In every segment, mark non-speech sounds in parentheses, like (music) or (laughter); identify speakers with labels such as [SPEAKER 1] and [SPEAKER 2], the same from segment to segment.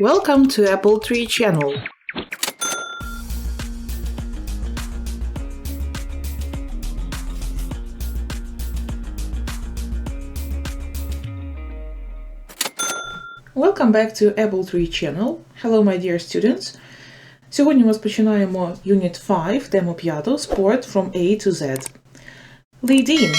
[SPEAKER 1] Welcome to Apple Tree Channel. Welcome back to Apple Tree Channel. Hello, my dear students. Сьогодні ми розпочинаємо Unit 5, тему 5, Sport from A to Z. Lead in.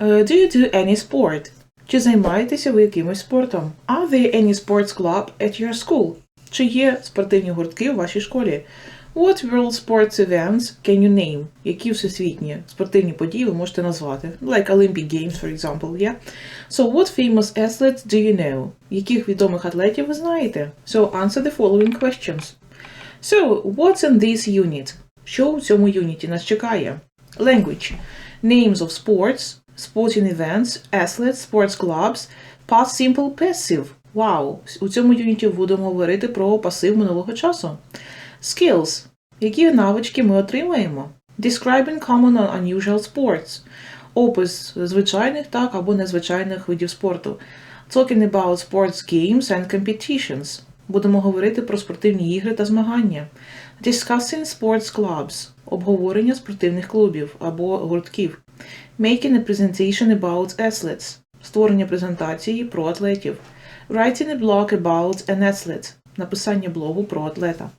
[SPEAKER 1] Uh, do you do any sport? Чи займаєтеся ви якимось спортом? Are there any sports club at your school? Чи є спортивні гуртки у вашій школі? What world sports events can you name? Які всесвітні спортивні події ви можете назвати? Like Olympic Games, for example, yeah? So, what famous athletes do you know? Яких відомих атлетів ви знаєте? So, answer the following questions. So, what's in this unit? Що у цьому юніті нас чекає? Language. Names of sports, sporting events, athletes, sports clubs, past simple passive. Вау! У цьому юніті будемо говорити про пасив минулого часу. Skills. Які навички ми отримаємо? Describing common or unusual sports. Опис звичайних так або незвичайних видів спорту. Talking about sports games and competitions. Будемо говорити про спортивні ігри та змагання. Discussing sports clubs. Обговорення спортивних клубів або гуртків. Making a presentation about athletes. Створення презентації про атлетів. Writing a blog about an athlete. Написання блогу про атлета.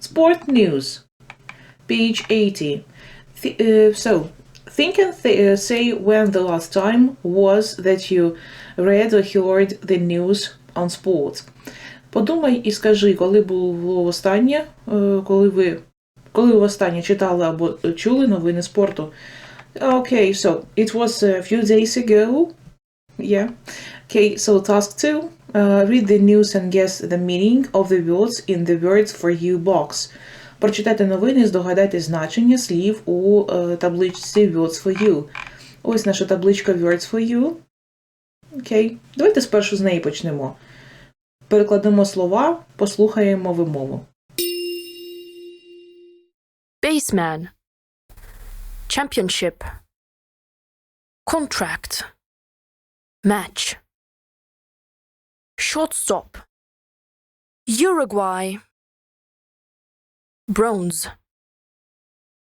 [SPEAKER 1] Sport news. Page 80. Th- uh, so, think and th- uh, say when the last time was that you read or heard the news on sport. Подумай і скажи, коли було останнє, е, коли ви коли ви останнє читали або чули новини спорту. Okay, so it was a few days ago. Yeah. Okay, so task two. Uh, read the news and guess the meaning of the words in the words for you box. Прочитайте новини здогадайте значення слів у е, табличці Words for You. Ось наша табличка Words for You. Окей. Давайте спершу з неї почнемо. Перекладемо слова, послухаємо вимову.
[SPEAKER 2] Baseman. Championship. Contract. Match. Shortstop. Uruguay. Bronze.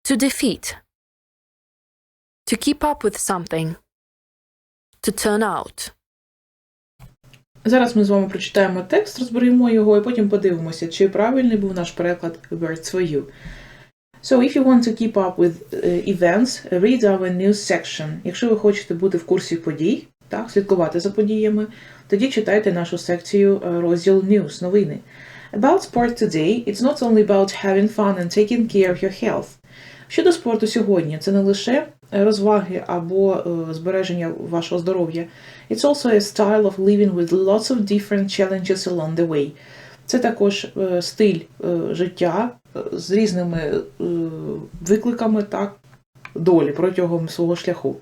[SPEAKER 2] To defeat. To keep up with something. To turn out.
[SPEAKER 1] Зараз ми з вами прочитаємо текст, розберемо його і потім подивимося, чи правильний був наш переклад Words for You. So, if you want to keep up with uh, events, read our news section. Якщо ви хочете бути в курсі подій, так, слідкувати за подіями, тоді читайте нашу секцію е, розділ News, новини. About sport today, it's not only about having fun and taking care of your health. Щодо спорту сьогодні, це не лише розваги або е, збереження вашого здоров'я. It's also a style of living with lots of different challenges along the way. Це також е, стиль е, життя е, з різними викликами так, долі протягом свого шляху.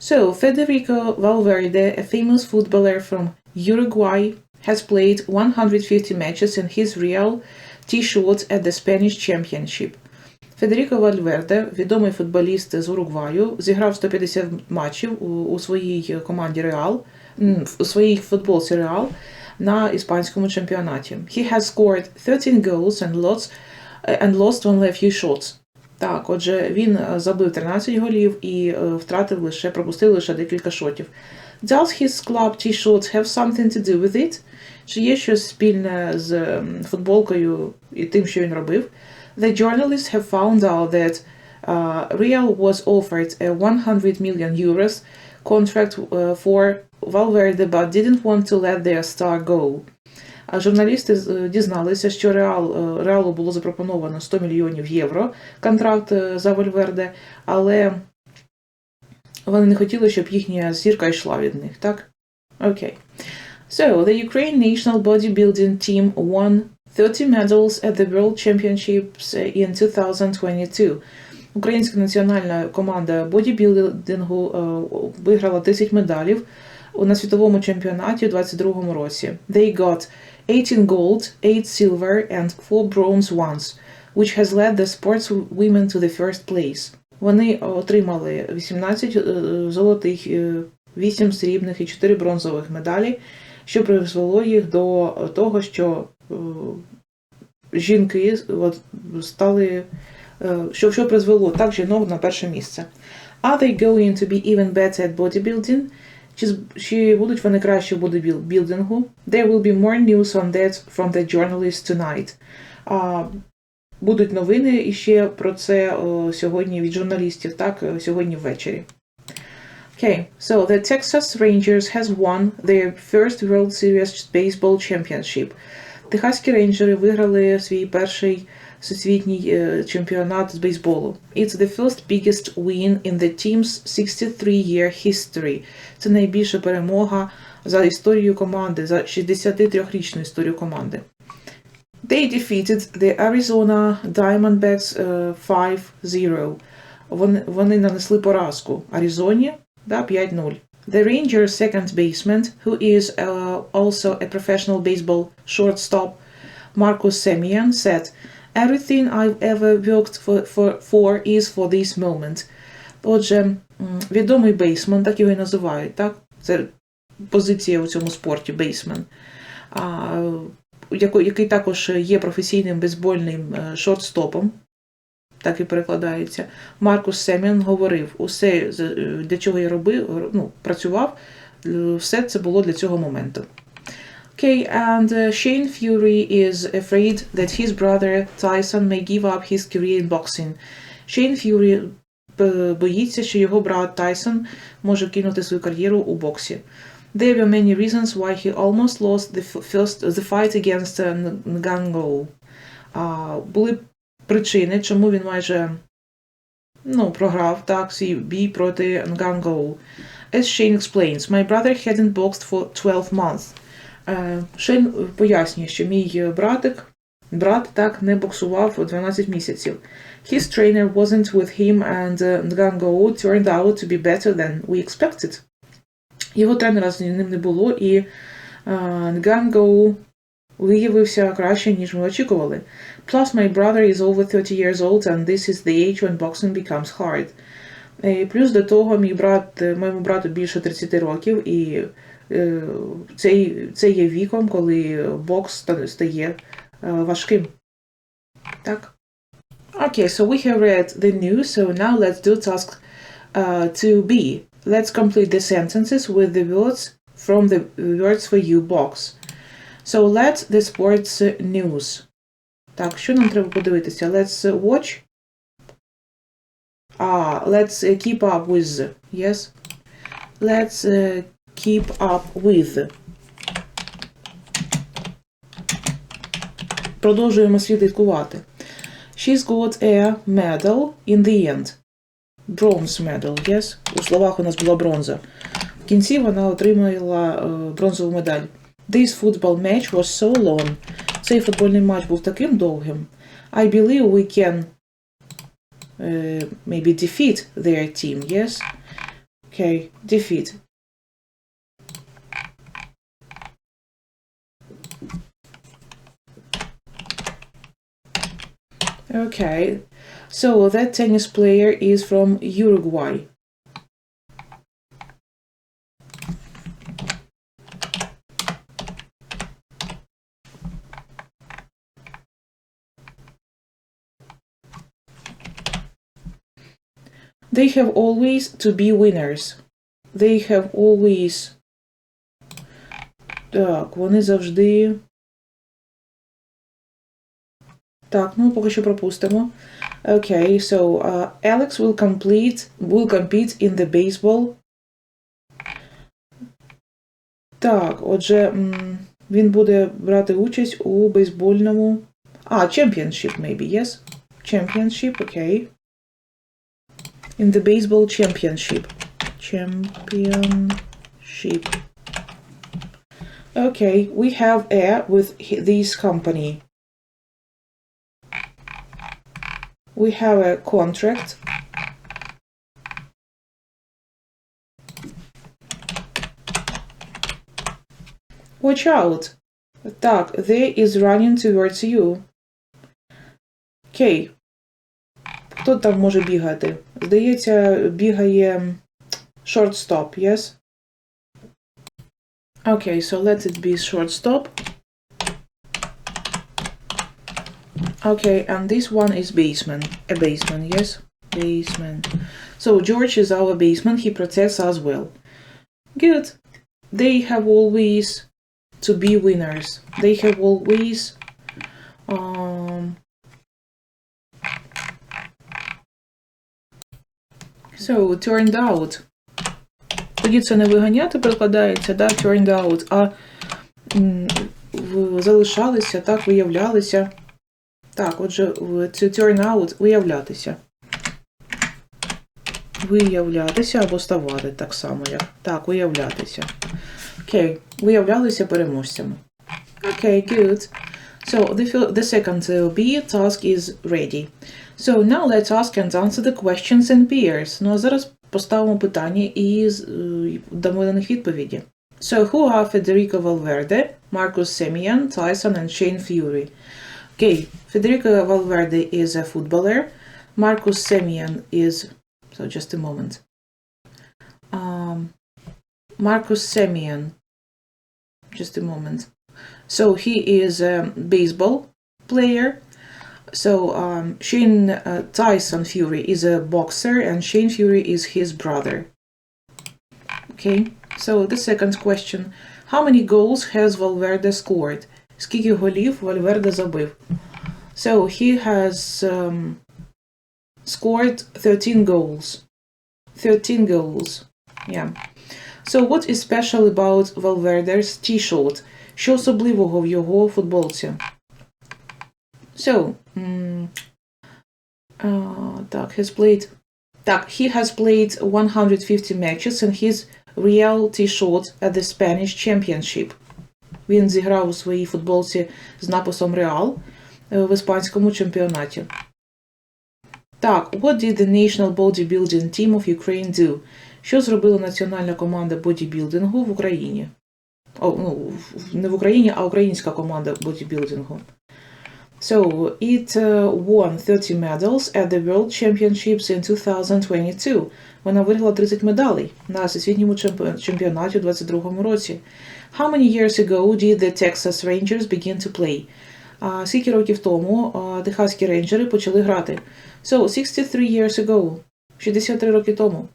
[SPEAKER 1] So, Federico Valverde, a famous footballer from Uruguay, has played 150 matches in his Real T-shirt at the Spanish Championship. Федеріко Вальверде, відомий футболіст з Уругваю, зіграв 150 матчів у, у своїй команді Реал, у своїй футболці Реал на іспанському чемпіонаті. He has scored 13 goals and lots and lost only a few shots. Так, отже, він е, забив 13 голів і е, втратив лише, пропустив лише декілька шотів. Does his club T-shirts have something to do with it? Чи є щось спільне з ем, футболкою і тим, що він робив? The journalists have found out that uh, Real was offered a 100 million euros contract uh, for Valverde, didn't want to let their star go. А журналісти е, дізналися, що Реал, е, Реалу було запропоновано 100 мільйонів євро контракт е, за Вальверде, але вони не хотіли, щоб їхня зірка йшла від них, так? Окей. So, the Ukraine national bodybuilding team won 30 medals at the World Championships in 2022. Українська національна команда бодібілдингу виграла 10 медалів на світовому чемпіонаті у 2022 році. They got 18 gold, 8 silver and 4 bronze ones, which has led the sportswomen to the first place. Вони отримали 18 е, золотих е, 8 срібних і 4 бронзових медалі, що призвело їх до того, що е, жінки стали, е, що, що призвело так жінок на перше місце. Are they going to be even better at bodybuilding? Чи, з- чи будуть вони краще в бодибілдингу? There will be more news on that from the journalists tonight. А, будуть новини іще про це о, сьогодні від журналістів, так, е, сьогодні ввечері. Okay, so the Texas Rangers has won their first World Series baseball championship. Техаські рейнджери виграли свій перший Всесвітній е, чемпіонат з бейсболу. It's the first biggest win in the team's 63-year history. Це найбільша перемога за історію команди, за 63-річну історію команди. They defeated the Arizona Diamondbacks е, 5-0. Вони, вони нанесли поразку Аризоні да, 5-0. The Rangers second baseman, who is uh, also a professional baseball shortstop, Marcus Semien, said, Everything I've ever worked for, for, for is for this moment. Отже, відомий бейсмен, так його і називають, так? Це позиція у цьому спорті бейсмен. Який також є професійним бейсбольним е, шортстопом, так і перекладається. Маркус Семен говорив, усе, е, для чого я робив, ну, працював, е, все це було для цього моменту. Okay, and uh, Shane Fury is afraid that his brother Tyson may give up his career in boxing. Shane Fury е, боїться, що його брат Тайсон може кинути свою кар'єру у боксі. There were many reasons why he almost lost the f- first the fight against uh, Ngannou. А, були причини, чому він майже ну, програв так, свій бій проти Ngannou. As Shane explains, my brother hadn't boxed for 12 months. Е, пояснює, що мій братик, брат так не боксував 12 місяців. His trainer wasn't with him and uh, turned out to be better than we expected. Його тренера з ним не було, і е, Ngannou виявився краще, ніж ми очікували. Plus, my brother is over 30 years old, and this is the age when boxing becomes hard. Е, Плюс до того, мій брат, е, моєму брату більше 30 років, і е, це, це є віком, коли бокс ста- стає е, важким. Так. Okay, so we have read the news, so now let's do task uh, 2b. Let's complete the sentences with the words from the words for you box. So let's the sports uh, news. Так, що нам треба подивитися? Let's uh, watch. Ah, let's uh, keep up with. Yes. Let's uh, keep up with. Продовжуємо слідкувати. She's got a medal in the end. Bronze medal, yes? У словах у нас була бронза. В кінці вона отримала е, бронзову медаль. This football match was so long. Цей футбольний матч був таким довгим. I believe we can uh, maybe defeat their team, yes? Okay, defeat. Okay, so that tennis player is from Uruguay. They have always to be winners. They have always. Так, вони завжди. Так, ну поки що пропустимо. Okay, so uh, Alex will complete will compete in the baseball. Так, отже, м, він буде брати участь у бейсбольному. А, championship, maybe, yes? Championship, okay. In the baseball championship. Championship. Okay, we have a with hi- this company. We have a contract. Watch out. Так, they is running towards you. Окей. Хто там може бігати? Здається, бігає shortstop, yes? Okay, so let it be short stop. Okay, and this one is baseman. A baseman, yes? Baseman. So George is our baseman. He protects us well. Good. They have always to be winners. They have always um So turned out. Тоді це не виганяти перекладається, да, turned out, а м, в- залишалися, так, виявлялися. Так, отже, в- turn out виявлятися. Виявлятися або ставати так само, як. Так, виявлятися. Окей, виявлялися переможцями. Окей, good. So the, the second uh, B task is ready. So now let's ask and answer the questions in pairs. Ну а зараз поставимо питання і е, дамо на них відповіді. So who are Federico Valverde, Marcus Semien, Tyson and Shane Fury? Okay, Federico Valverde is a footballer. Marcus Semien is so just a moment. Um, Marcus Semien. Just a moment. So he is a baseball player. So um, Shane uh, Tyson Fury is a boxer, and Shane Fury is his brother. Okay. So the second question: How many goals has Valverde scored? Скільки голів Вальверде забив? So he has um, scored 13 goals. 13 goals. Yeah. So what is special about Valverde's t-shirt? Що особливого в його футболці? So, м, а, так, has played. Так, he has played 150 matches in his Real T-shirt at the Spanish Championship. Він зіграв у своїй футболці з написом Real е, в іспанському чемпіонаті. Так, what did the national bodybuilding team of Ukraine do? Що зробила національна команда бодібілдингу в Україні? О, ну, не в Україні, а українська команда бодібілдингу. So, it uh, won 30 medals at the World Championships in 2022. Вона виграла 30 медалей на всесвітньому чемпіонаті у 2022 році. How many years ago did the Texas Rangers begin to play? А, скільки років тому техаські рейнджери почали грати? So, 63 years ago. 63 роки тому.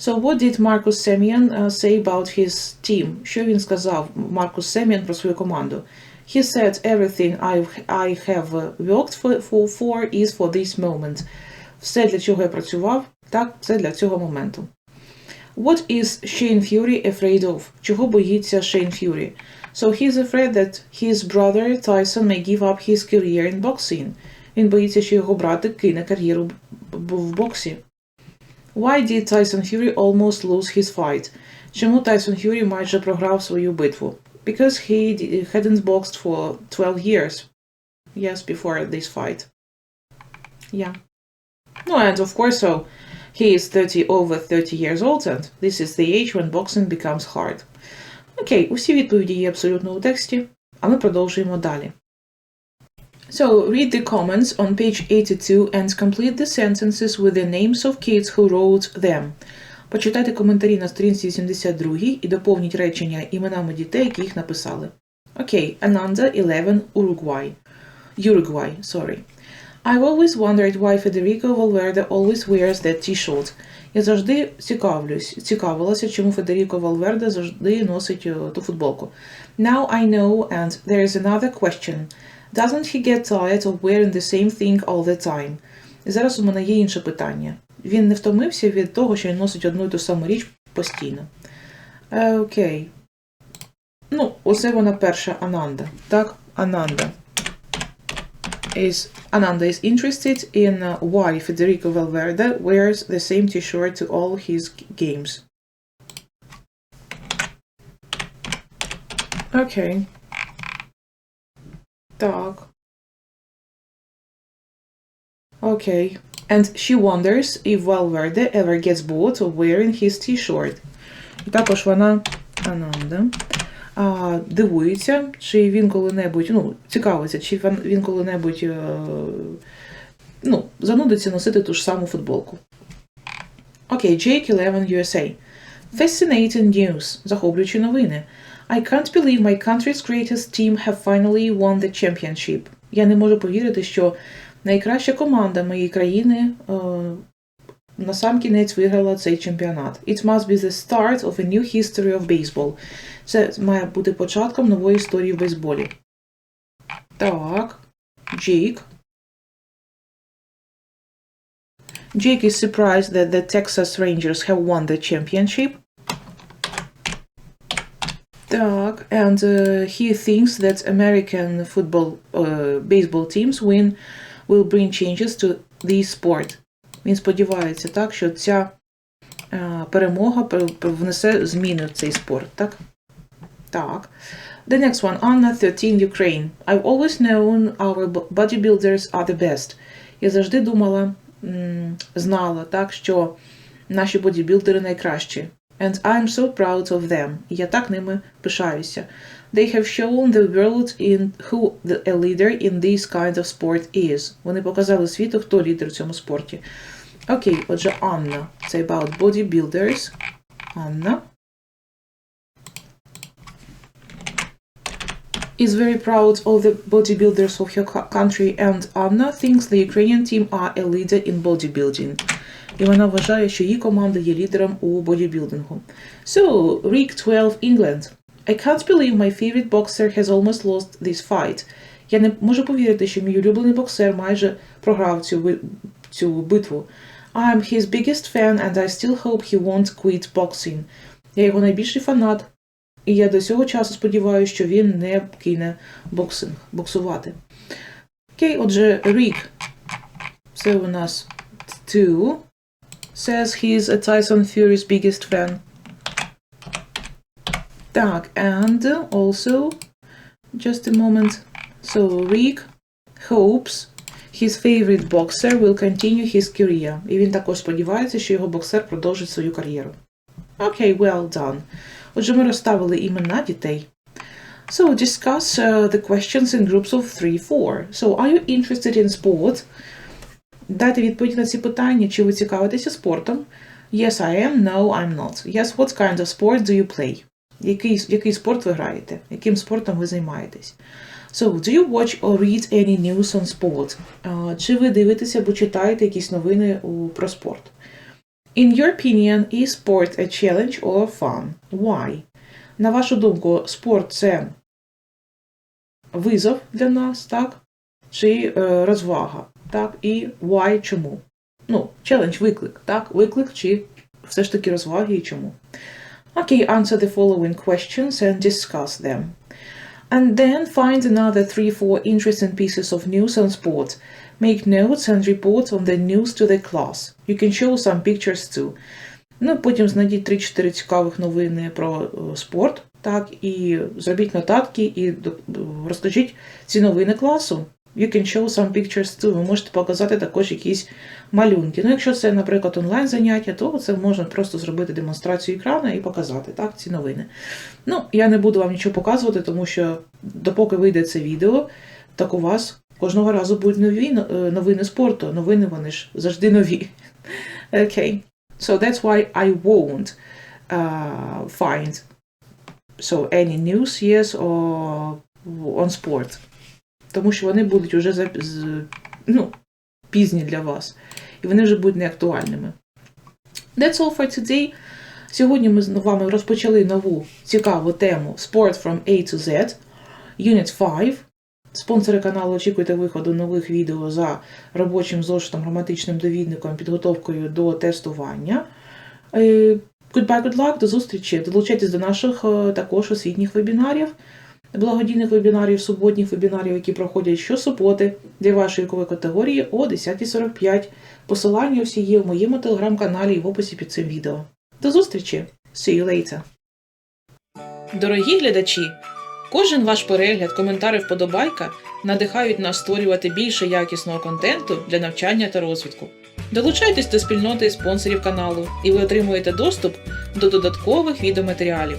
[SPEAKER 1] So, what did Marcus Semien uh, say about his team? Що він сказав, Маркус Семіан, про свою команду? He said, everything I've, I have uh, worked for, for, for is for this moment. Все, для чого я працював, так, все для цього моменту. What is Shane Fury afraid of? Чого боїться Shane Fury? So he's afraid that his brother Tyson may give up his career in boxing. Він боїться, що його братик кине кар'єру б- б- в боксі. Why did Tyson Fury almost lose his fight? Чому Тайсон Ф'юрі майже програв свою битву? Because he d- hadn't boxed for 12 years. Yes, before this fight. Yeah. No, and of course, so he is 30 over 30 years old, and this is the age when boxing becomes hard. Окей, усі відповіді є абсолютно у тексті, а ми продовжуємо далі. So, read the comments on page 82 and complete the sentences with the names of kids who wrote them. Почитайте коментарі на сторінці 82 і доповніть речення іменами дітей, які їх написали. Окей, Ananda, 11, Uruguay. Uruguay, sorry. I've always wondered why Federico Valverde always wears that t-shirt. Я завжди цікавлюсь, цікавилася, чому Федеріко Валверде завжди носить е, ту футболку. Now I know, and there is another question. Doesn't he get tired of wearing the same thing all the time? Зараз у мене є інше питання. Він не втомився від того, що він носить одну і ту саму річ постійно. Е, Окей. Ну, оце вона перша Ананда. Так, Ананда. Is Ananda is interested in uh, why Federico Valverde wears the same t-shirt to all his g- games. Okay. Так. Okay. And she wonders if Valverde ever gets bored of wearing his t-shirt. І також вона Ананда а, дивується, чи він коли-небудь, ну, цікавиться, чи він, коли-небудь е, ну, занудиться носити ту ж саму футболку. Окей, Jake 11 USA. Fascinating news. Захоплюючі новини. I can't believe my country's greatest team have finally won the championship. Я не можу повірити, що найкраща команда моєї країни е, на сам кінець виграла цей чемпіонат. It must be the start of a new history of baseball. Це має бути початком нової історії в бейсболі. Так. Jake. Jake is surprised that the Texas Rangers have won the championship. Так, and uh, he thinks that American football, uh, baseball teams win will bring changes to this sport. Він сподівається, так, що ця е, перемога внесе зміни в цей спорт, так? Так. The next one, Anna 13 Ukraine. I've always known our bodybuilders are the best. Я завжди думала, знала, так, що наші бодібілдери найкращі. And I'm so proud of them. І я так ними пишаюся. They have shown the world in who the, a leader in this kind of sport is. Вони показали світу, хто лідер в цьому спорті. Окей, отже, Анна. Це about bodybuilders. Анна. Is very proud of the bodybuilders of her co- country and Anna thinks the Ukrainian team are a leader in bodybuilding. І вона вважає, що її команда є лідером у бодібілдингу. So, Rick 12 England. I can't believe my favorite boxer has almost lost this fight. Я не можу повірити, що мій улюблений боксер майже програв цю, цю битву. I'm his biggest fan and I still hope he won't quit boxing. Я його найбільший фанат, і я до цього часу сподіваюся, що він не кине боксинг, боксувати. Окей, отже, Рік. Це у нас two. Says he is a Tyson Fury's biggest fan. Так, and also, just a moment. So, Rick hopes his favorite boxer will continue his career. І він також сподівається, що його боксер продовжить свою кар'єру. Окей, well done. Отже, ми розставили імена дітей. So, discuss uh, the questions in groups of 3-4. So, are you interested in sport? Дайте відповідь на ці питання, чи ви цікавитеся спортом? Yes, I am. No, I'm not. Yes, what kind of sport do you play? Який, який спорт ви граєте? Яким спортом ви займаєтесь? So, do you watch or read any news on sport? А, чи ви дивитеся або читаєте якісь новини у, про спорт? In your opinion, is sport a challenge or fun? Why? На вашу думку, спорт це визов для нас, так? Чи е, розвага? Так? І why чому? Ну, челендж, виклик, так? Виклик чи все ж таки розваги і чому? Okay, answer the following questions and discuss them. And then find another three, four interesting pieces of news on sport. Make notes and report on the news to the class. You can show some pictures too. Ну, потім знайдіть 3-4 цікавих новини про е, спорт, так, і зробіть нотатки і до- розкажіть ці новини класу. You can show some pictures too. Ви можете показати також якісь малюнки. Ну, якщо це, наприклад, онлайн заняття, то це можна просто зробити демонстрацію екрану і показати так, ці новини. Ну, я не буду вам нічого показувати, тому що допоки вийде це відео, так у вас кожного разу будуть нові е, новини спорту. Новини вони ж завжди нові. (laughs) Окей. So that's why I won't uh, find so any news, yes, or on sport. Тому що вони будуть з, ну, пізні для вас. І вони вже будуть неактуальними. That's all for today. Сьогодні ми з вами розпочали нову цікаву тему Sport from A to Z, Unit 5. Спонсори каналу очікуйте виходу нових відео за робочим зошитом, граматичним довідником, підготовкою до тестування. Е, Goodbye, good luck, до зустрічі. Долучайтесь до наших е, також освітніх вебінарів, благодійних вебінарів, суботніх вебінарів, які проходять щосуботи для вашої вікової категорії о 10.45. Посилання всі є в моєму телеграм-каналі і в описі під цим відео. До зустрічі! See you later! Дорогі глядачі! Кожен ваш перегляд, коментар і вподобайка надихають нас створювати більше якісного контенту для навчання та розвитку. Долучайтесь до спільноти спонсорів каналу, і ви отримуєте доступ до додаткових відеоматеріалів.